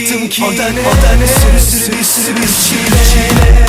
baktım ki O da ne, o da ne? Sürü sürü bir sürü bir çile.